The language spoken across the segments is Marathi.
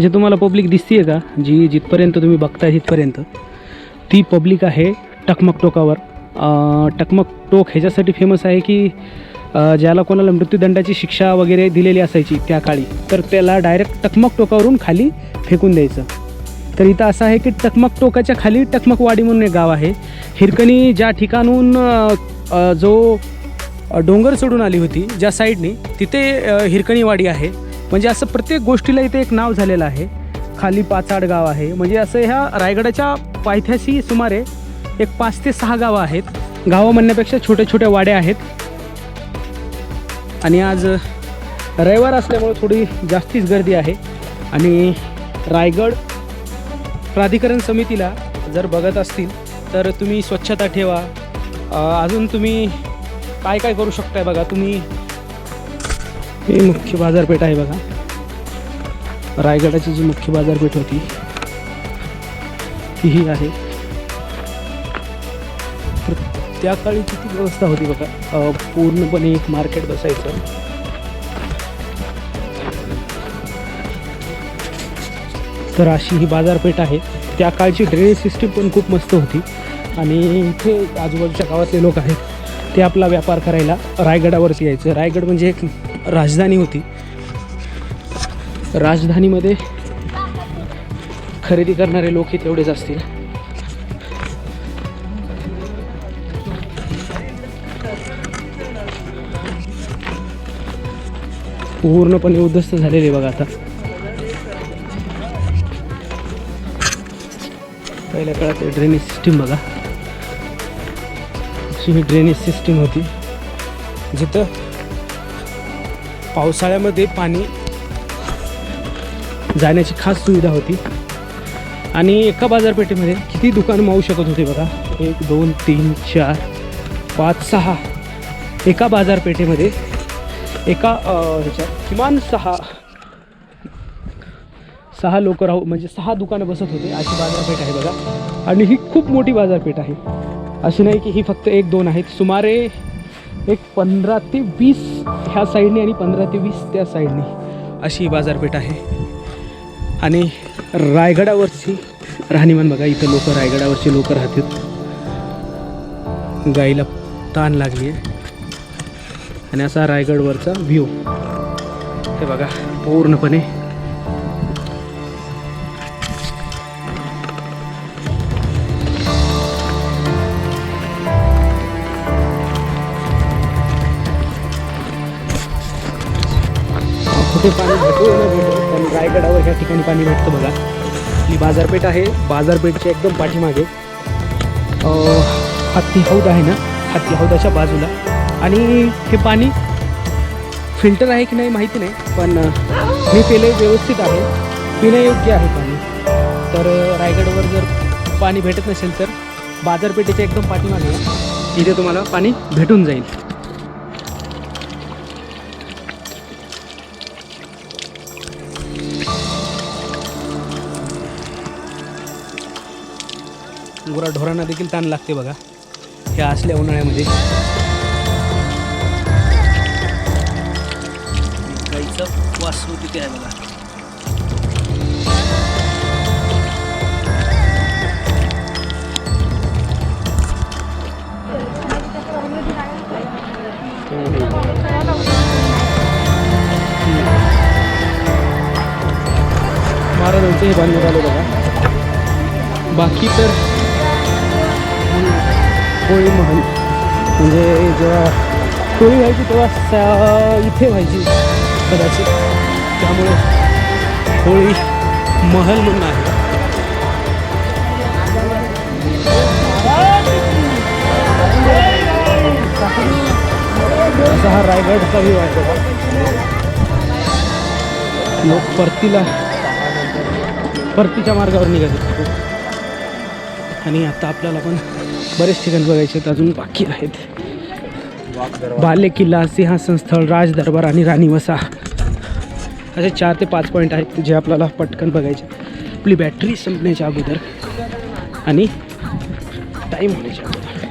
जे तुम्हाला पब्लिक दिसते का जी जिथपर्यंत तुम्ही बघताय तिथपर्यंत ती पब्लिक आहे टकमक टोकावर. टकमक टोक ह्याच्यासाठी फेमस आहे की ज्याला कोणाला मृत्यूदंडाची शिक्षा वगैरे दिलेली असायची त्या काळी तर त्याला डायरेक्ट टकमक टोकावरून खाली फेकून द्यायचं. तर इथं असं आहे की टकमक टोकाच्या खाली टकमकवाडी म्हणून एक गाव आहे. हिरकणी ज्या ठिकाणून जो डोंगर सोडून आली होती ज्या साईडनी तिथे हिरकणीवाडी आहे. म्हणजे असं प्रत्येक गोष्टीला इथे एक नाव झालेलं आहे. खाली पाचाड गाव आहे. म्हणजे असं ह्या रायगडाच्या पायथ्याशी सुमारे एक पाच ते सहा गावं आहेत. गावं म्हणण्यापेक्षा छोट्या छोट्या वाड्या आहेत. आणि आज रविवार असल्यामुळे थोडी जास्तीच गर्दी आहे. आणि रायगड प्राधिकरण समितीला जर बघत असतील तर तुम्ही स्वच्छता ठेवा. अजून तुम्ही काय काय करू शकताय बघा? तुम्ही ही मुख्य बाजारपेठ आहे बघा. रायगडाची जी मुख्य बाजारपेठ होती ती ही आहे. तर त्या काळी किती व्यवस्था होती बघा. पूर्णपणे एक मार्केट बसायचं. तर अशी ही बाजारपेठ आहे. त्या काळची ड्रेनेज सिस्टीम पण खूप मस्त होती. आणि इथे आजूबाजूच्या गावातले लोक आहेत ते आपला व्यापार करायला रायगडावरती यायचं. रायगड म्हणजे एक राजधानी होती. राजधानीमध्ये खरेदी करणारे लोक हे तेवढेच असतील. पूर्णपणे उद्ध्वस्त झालेले बघा आता. पहिल्या काळात ड्रेनेज सिस्टीम बघा. अशी ही ड्रेनेज सिस्टीम होती. जिथं पावसाळ्यामध्ये पाणी जाण्याची खास सुविधा होती. आणि एका बाजारपेठेमध्ये किती दुकानं मावू शकत होते बघा. एक दोन तीन चार पाच सहा एका बाजारपेठेमध्ये एका ह्याच्यात किमान सहा सहा लोक राहू म्हणजे सहा दुकानं बसत होते अशी बाजारपेठ आहे बघा. आणि ही खूप मोठी बाजारपेठ आहे. अशी नाही की ही फक्त एक दोन आहेत. सुमारे एक पंधरा ते वीस ह्या साईडने आणि पंधरा ते वीस त्या साईडने. अशी बाजारपेठ आहे. आणि रायगडावरची राहणीमान बघा इथं लोक रायगडावरची लोक राहतात. गाईला ताण लागली आहे आणि असा रायगडवरचा व्ह्यू हे बघा पूर्णपणे कुठे पाणी भेटू ना भेटू पण रायगडावर ह्या ठिकाणी पाणी भेटतं बघा. ही बाजारपेठ आहे बाजारपेठच्या एकदम पाठीमागे. हत्ती हौद आहे ना हत्ती हौदाच्या बाजूला. आणि हे पाणी फिल्टर आहे की नाही माहिती नाही पण मी पेले व्यवस्थित आहे. पिण्यायोग्य आहे पाणी. तर रायगडवर जर पाणी भेटत नसेल तर बाजारपेठेच्या एकदम पाठीमागे इथे तुम्हाला पाणी भेटून जाईल. गुराढोरांना देखील ताण लागते बघा. ह्या असल्या उन्हाळ्यामध्ये. गाईचं तिथे आहे बघा. महाराजांचे हे बांधण्यात आले बघा. बाकी तर होळी महल. म्हणजे जेव्हा होळी व्हायची तेव्हा सा- इथे व्हायची कदाचित. त्यामुळे होळी महल म्हणून आहे. असा हा रायगडचा व्ह्यू आहे लोक परतीला परतीच्या मार्गावर निघाले. आणि आता आपल्याला पण बरेच ठिकाण बघायचे आहेत अजून बाकी आहेत. बाले किल्ला सिंहासन स्थळ राज दरबार आणि राणी वसा असे चार ते पाच पॉईंट आहेत जे आपल्याला पटकन बघायचे आपली बॅटरी संपण्याच्या अगोदर आणि टाईम होण्याच्या अगोदर.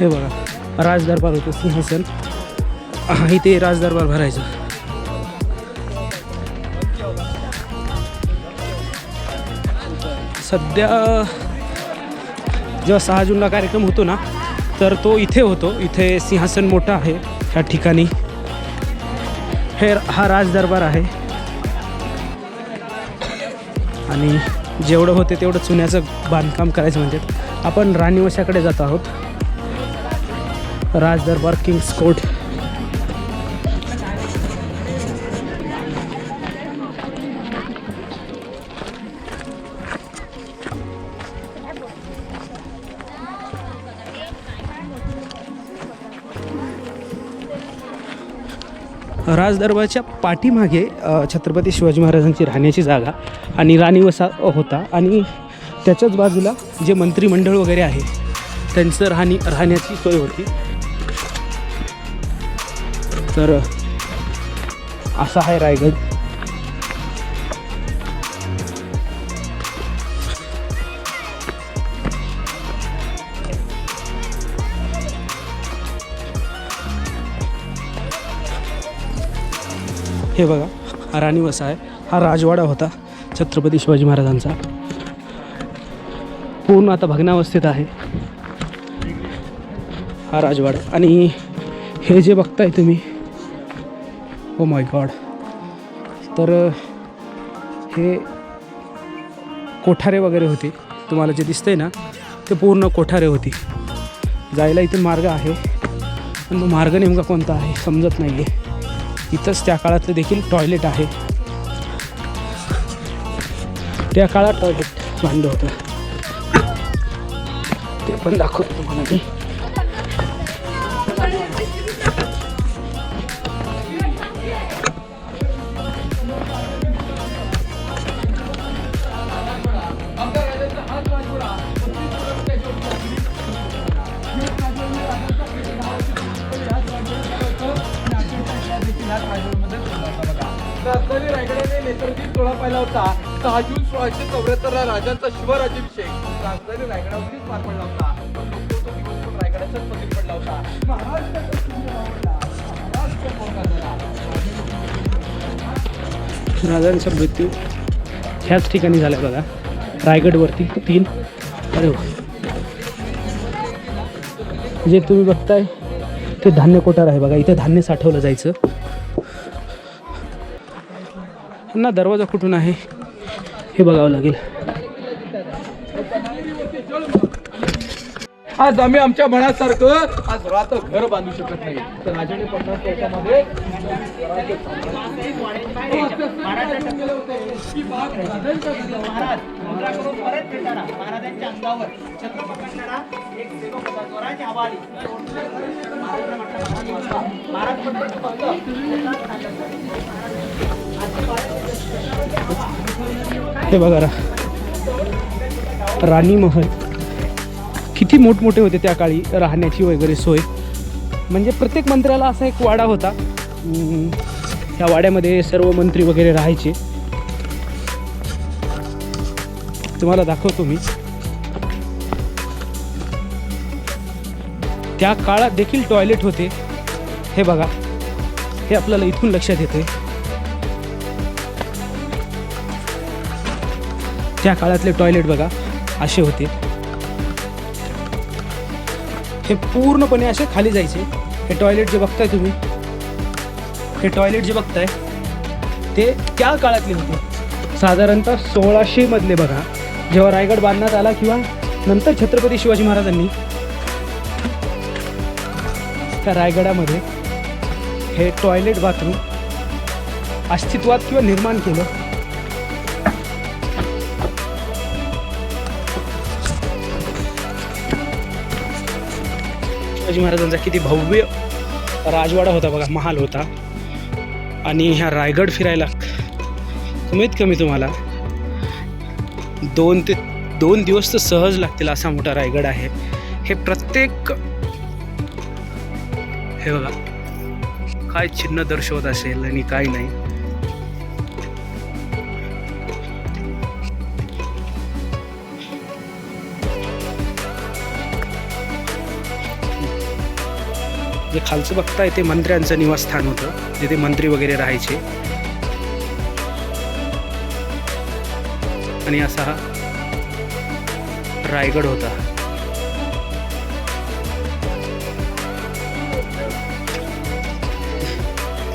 हे बघा राजदरबार होतं सिंहासन हा, इथे राजदरबार भरायचा. सध्या जेव्हा सहा जूनला कार्यक्रम होतो ना तर तो इथे होतो. इथे सिंहासन मोठं आहे ह्या ठिकाणी. हे हा राजदरबार आहे. आणि जेवढं होते तेवढं चुन्याचं बांधकाम करायचं म्हणजे आपण राणीवशाकडे जात आहोत. राजदरबार किंग्स कोर्ट. राजदरबारच्या पाठीमागे छत्रपती शिवाजी महाराजांची राहण्याची जागा आणि राणी वसा होता आणि त्याच्याच बाजूला जे मंत्रिमंडळ वगैरे आहे त्यांचं राहणी राहण्याची सोय होती. तर असा आहे रायगड. हे बघा हा राणीवसा आहे. हा राजवाडा होता छत्रपती शिवाजी महाराजांचा. पूर्ण आता भग्नावस्थेत आहे. हा राजवाडा. आणि हे जे बघताय तुम्ही ओ माय गॉड तर हे कोठारे वगैरे होते. तुम्हाला जे दिसतंय ना ते पूर्ण कोठारे होती. जायला इथून मार्ग आहे. पण मग मार्ग नेमका कोणता आहे समजत नाही आहे इथंच त्या काळातलं देखील टॉयलेट आहे. त्या काळात टॉयलेट बांधलं होतं. ते पण दाखवतो तुम्हाला मी. सोहळा पाहिला होता. सहा जून सोळाशे चौऱ्याहत्तरला राजांचा शिवराज्याभिषेक. राजधानी रायगडावरतीच पार पडला होता. रायगडाच्याच पदरी पडला होता. महाराष्ट्र राजांचा मृत्यू ह्याच ठिकाणी झाला बघा. रायगडवरती तीन. अरे जे तुम्ही बघताय ते धान्य कोठार आहे बघा. इथे धान्य साठवलं जायचं. ना दरवाजा कुठून आहे? हे बघावं लागेल. आज आम्ही आमच्या मनासारखं आज रात घर बांधू शकत नाही. तर राजाने पन्नास वर्षामध्ये महाराजांच्या अंगावर. छत्र महाराज हे बघा रा राणी महल. किती मोठमोठे होते त्या काळी राहण्याची वगैरे सोय. म्हणजे प्रत्येक मंत्र्याला असा एक वाडा होता. त्या वाड्यामध्ये सर्व मंत्री वगैरे राहायचे. तुम्हाला दाखवतो मी. त्या काळात देखील टॉयलेट होते. हे बघा हे आपल्याला इथून लक्षात येते त्या काळातले टॉयलेट बघा असे होते. हे पूर्णपणे असे खाली जायचे. हे टॉयलेट जे बघताय तुम्ही हे टॉयलेट जे बघताय ते त्या काळातले होते. साधारणतः सोळाशे मधले बघा. जेव्हा रायगड बांधण्यात आला किंवा नंतर छत्रपती शिवाजी महाराजांनी त्या रायगडामध्ये हे टॉयलेट बाथरूम अस्तित्वात किंवा निर्माण केलं. शिवाजी महाराजांचा किती भव्य राजवाडा होता बघा महाल होता. आणि ह्या रायगड फिरायला कमीत कमी तुम्हाला दोन ते दोन दिवस तर सहज लागतील असा मोठा रायगड आहे. हे प्रत्येक हे बघा. काय चिन्ह दर्शवत असेल आणि काय नाही. जे खालचं बघताय ते मंत्र्यांचं निवासस्थान होतं. जिथे मंत्री वगैरे राहायचे. आणि असा हा रायगड होता.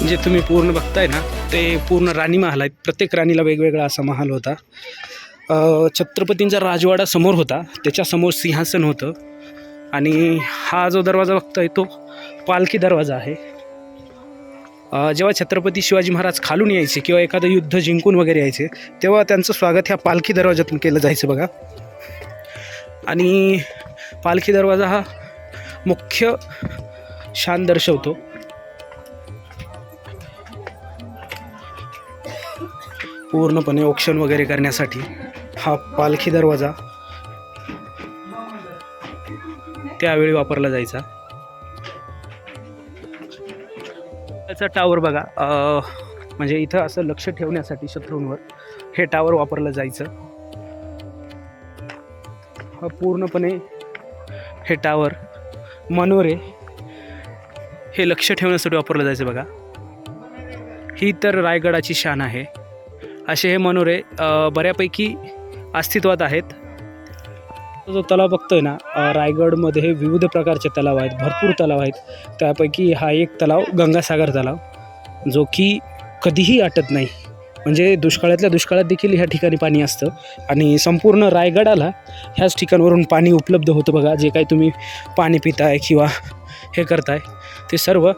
जे तुम्ही पूर्ण बघताय ना ते पूर्ण राणी महाल आहेत. प्रत्येक राणीला वेगवेगळा असा महाल होता. छत्रपतींचा राजवाडा समोर होता. त्याच्यासमोर सिंहासन होतं. आणि हा जो दरवाजा बघताय तो पालखी दरवाजा आहे. जेव्हा छत्रपती शिवाजी महाराज खालून यायचे किंवा एखादं युद्ध जिंकून वगैरे यायचे तेव्हा त्यांचं स्वागत ह्या पालखी दरवाजातून केलं जायचं बघा. आणि पालखी दरवाजा हा मुख्य शान दर्शवतो. पूर्णपणे ऑप्शन वगैरे करण्यासाठी हा पालखी दरवाजा त्यावेळी वापरला जायचा. त्याचा टावर बघा म्हणजे इथं असं लक्ष ठेवण्यासाठी शत्रूंवर हे टावर वापरलं जायचं. हा पूर्णपणे हे टावर मनोरे हे लक्ष ठेवण्यासाठी वापरलं जायचं बघा. ही तर रायगडाची शान आहे. असे हे मनोरे बऱ्यापैकी अस्तित्वात आहेत. जो तलाव बघतोय ना रायगडमध्ये हे विविध प्रकारचे तलाव आहेत भरपूर तलाव आहेत. त्यापैकी हा एक तलाव गंगासागर तलाव जो की कधीही आटत नाही. म्हणजे दुष्काळातल्या दुष्काळात देखील ह्या ठिकाणी पाणी असतं. आणि संपूर्ण रायगडाला ह्याच ठिकाणवरून पाणी उपलब्ध होतं बघा. जे काही तुम्ही पाणी पिताय किंवा हे करताय ते सर्व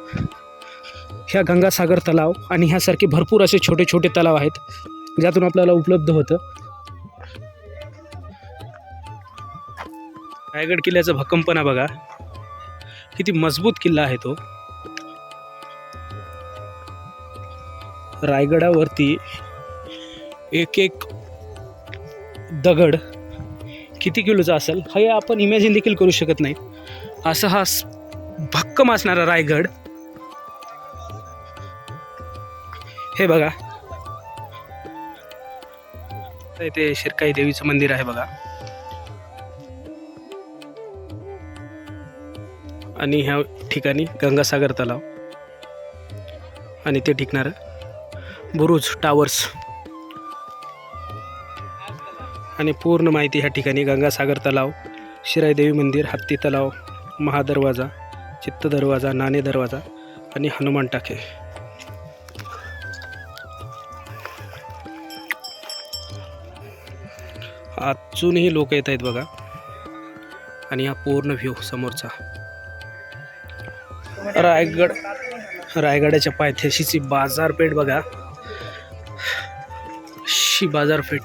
ह्या गंगासागर तलाव आणि ह्यासारखे भरपूर असे छोटे छोटे तलाव आहेत. म्हणजे ज्यातून आपल्याला उपलब्ध होतं. रायगड किल्ल्याचा भक्कमपणा बघा. किती मजबूत किल्ला आहे तो. रायगडावरती एक एक दगड किती किलोचा असेल हे आपण इमॅजिन देखील करू शकत नाही. असा हा भक्कम असणारा रायगड. हे बघा. इथे शिरकाई देवीचं मंदिर आहे बघा. आणि ह्या ठिकाणी गंगासागर तलाव. आणि ते टिकणारं बुरुज टावर्स. आणि पूर्ण माहिती ह्या ठिकाणी गंगासागर तलाव शिराई देवी मंदिर हत्ती तलाव महादरवाजा चित्त दरवाजा नाणे दरवाजा आणि हनुमान टाके. अजूनही लोक येत आहेत बघा. आणि हा पूर्ण व्ह्यू समोरचा. रायगड रायगडाच्या पायथ्याशीची बाजारपेठ बघा. शी बाजारपेठ.